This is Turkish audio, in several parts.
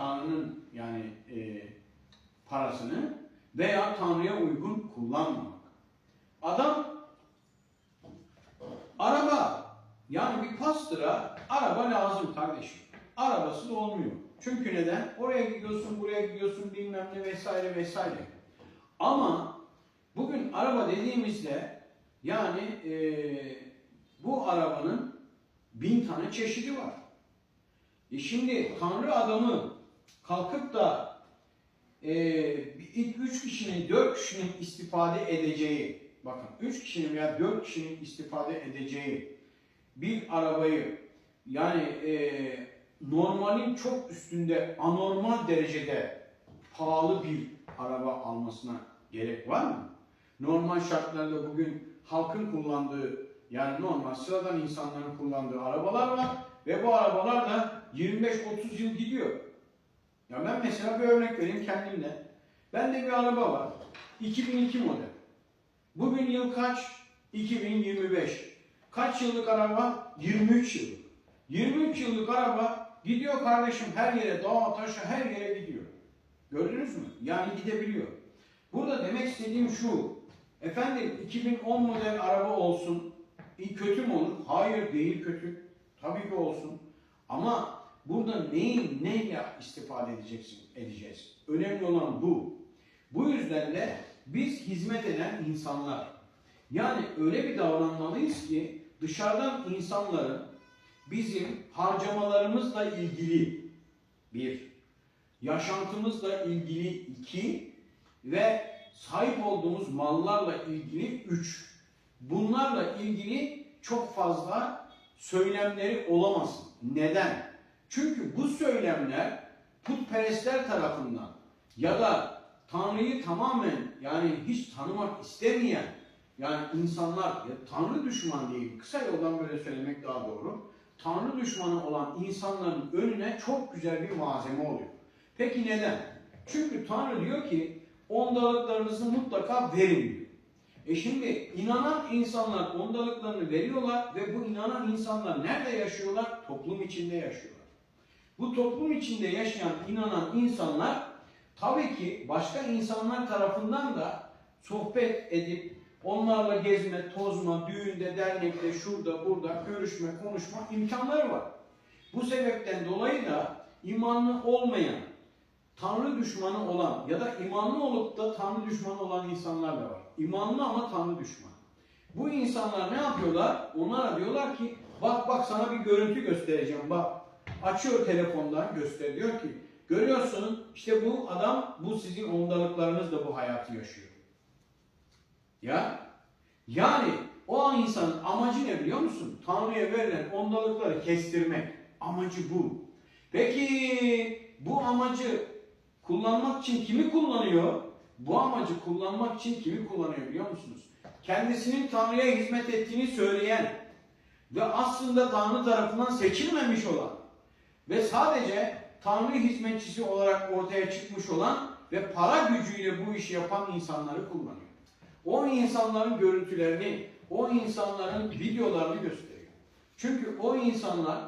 Tanrı'nın yani e, parasını veya Tanrı'ya uygun kullanmamak. Adam araba yani bir pastıra araba lazım kardeşim. Arabası da olmuyor. Çünkü neden? Oraya gidiyorsun, buraya gidiyorsun bilmem ne vesaire vesaire. Ama bugün araba dediğimizde yani e, bu arabanın bin tane çeşidi var. E şimdi Tanrı adamı kalkıp da e, üç kişinin, dört kişinin istifade edeceği, bakın üç kişinin veya dört kişinin istifade edeceği bir arabayı yani e, normalin çok üstünde, anormal derecede pahalı bir araba almasına gerek var mı? Normal şartlarda bugün halkın kullandığı yani normal sıradan insanların kullandığı arabalar var ve bu arabalar da 25-30 yıl gidiyor. Ya ben mesela bir örnek vereyim kendimle. Bende bir araba var. 2002 model. Bugün yıl kaç? 2025. Kaç yıllık araba? 23 yıllık. 23 yıllık araba gidiyor kardeşim her yere, dağa taşa her yere gidiyor. Gördünüz mü? Yani gidebiliyor. Burada demek istediğim şu. Efendim 2010 model araba olsun. Kötü mü olur? Hayır değil kötü. Tabii ki olsun. Ama burada neyin neyle istifade edeceksin, edeceğiz? Önemli olan bu. Bu yüzden de biz hizmet eden insanlar. Yani öyle bir davranmalıyız ki dışarıdan insanların bizim harcamalarımızla ilgili bir, yaşantımızla ilgili iki ve sahip olduğumuz mallarla ilgili üç. Bunlarla ilgili çok fazla söylemleri olamasın. Neden? Çünkü bu söylemler putperestler tarafından ya da Tanrı'yı tamamen yani hiç tanımak istemeyen yani insanlar ya Tanrı düşmanı değil kısa yoldan böyle söylemek daha doğru. Tanrı düşmanı olan insanların önüne çok güzel bir malzeme oluyor. Peki neden? Çünkü Tanrı diyor ki ondalıklarınızı mutlaka verin diyor. E şimdi inanan insanlar ondalıklarını veriyorlar ve bu inanan insanlar nerede yaşıyorlar? Toplum içinde yaşıyorlar. Bu toplum içinde yaşayan inanan insanlar tabii ki başka insanlar tarafından da sohbet edip onlarla gezme, tozma, düğünde, dernekte, şurada, burada görüşme, konuşma imkanları var. Bu sebepten dolayı da imanlı olmayan, Tanrı düşmanı olan ya da imanlı olup da Tanrı düşmanı olan insanlar da var. İmanlı ama Tanrı düşmanı. Bu insanlar ne yapıyorlar? Onlara diyorlar ki bak bak sana bir görüntü göstereceğim bak. Açıyor telefondan gösteriyor ki görüyorsun işte bu adam bu sizin ondalıklarınızla bu hayatı yaşıyor. Ya yani o an insanın amacı ne biliyor musun? Tanrı'ya verilen ondalıkları kestirmek. Amacı bu. Peki bu amacı kullanmak için kimi kullanıyor? Bu amacı kullanmak için kimi kullanıyor biliyor musunuz? Kendisinin Tanrı'ya hizmet ettiğini söyleyen ve aslında Tanrı tarafından seçilmemiş olan ve sadece Tanrı hizmetçisi olarak ortaya çıkmış olan ve para gücüyle bu işi yapan insanları kullanıyor. O insanların görüntülerini, o insanların videolarını gösteriyor. Çünkü o insanlar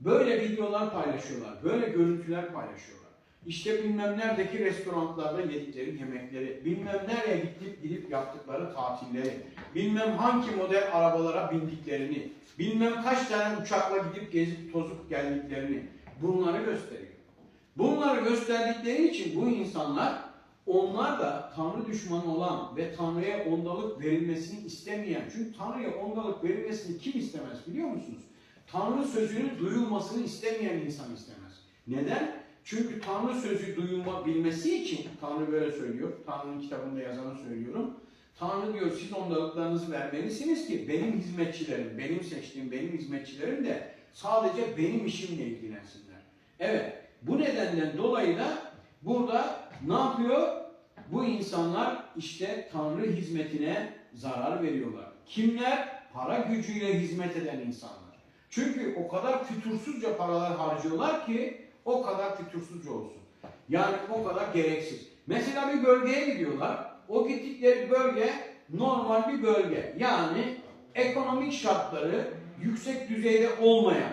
böyle videolar paylaşıyorlar, böyle görüntüler paylaşıyorlar. İşte bilmem neredeki restoranlarda yedikleri yemekleri, bilmem nereye gidip gidip yaptıkları tatilleri, bilmem hangi model arabalara bindiklerini, bilmem kaç tane uçakla gidip gezip tozup geldiklerini bunları gösteriyor. Bunları gösterdikleri için bu insanlar onlar da Tanrı düşmanı olan ve Tanrı'ya ondalık verilmesini istemeyen, çünkü Tanrı'ya ondalık verilmesini kim istemez biliyor musunuz? Tanrı sözünün duyulmasını istemeyen insan istemez. Neden? Çünkü Tanrı sözü duyulma bilmesi için, Tanrı böyle söylüyor, Tanrı'nın kitabında yazanı söylüyorum. Tanrı diyor siz ondalıklarınızı vermelisiniz ki benim hizmetçilerim, benim seçtiğim benim hizmetçilerim de sadece benim işimle ilgilensinler. Evet, bu nedenden dolayı da burada ne yapıyor? Bu insanlar işte Tanrı hizmetine zarar veriyorlar. Kimler? Para gücüyle hizmet eden insanlar. Çünkü o kadar fütursuzca paralar harcıyorlar ki o kadar fütursuzca olsun. Yani o kadar gereksiz. Mesela bir bölgeye gidiyorlar. O gittikleri bölge normal bir bölge. Yani ekonomik şartları yüksek düzeyde olmayan,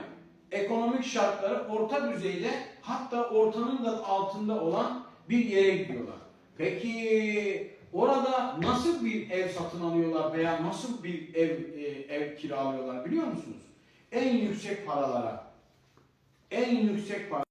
ekonomik şartları orta düzeyde hatta ortanın da altında olan bir yere gidiyorlar. Peki orada nasıl bir ev satın alıyorlar veya nasıl bir ev e, ev kiralıyorlar biliyor musunuz? En yüksek paralara. En yüksek para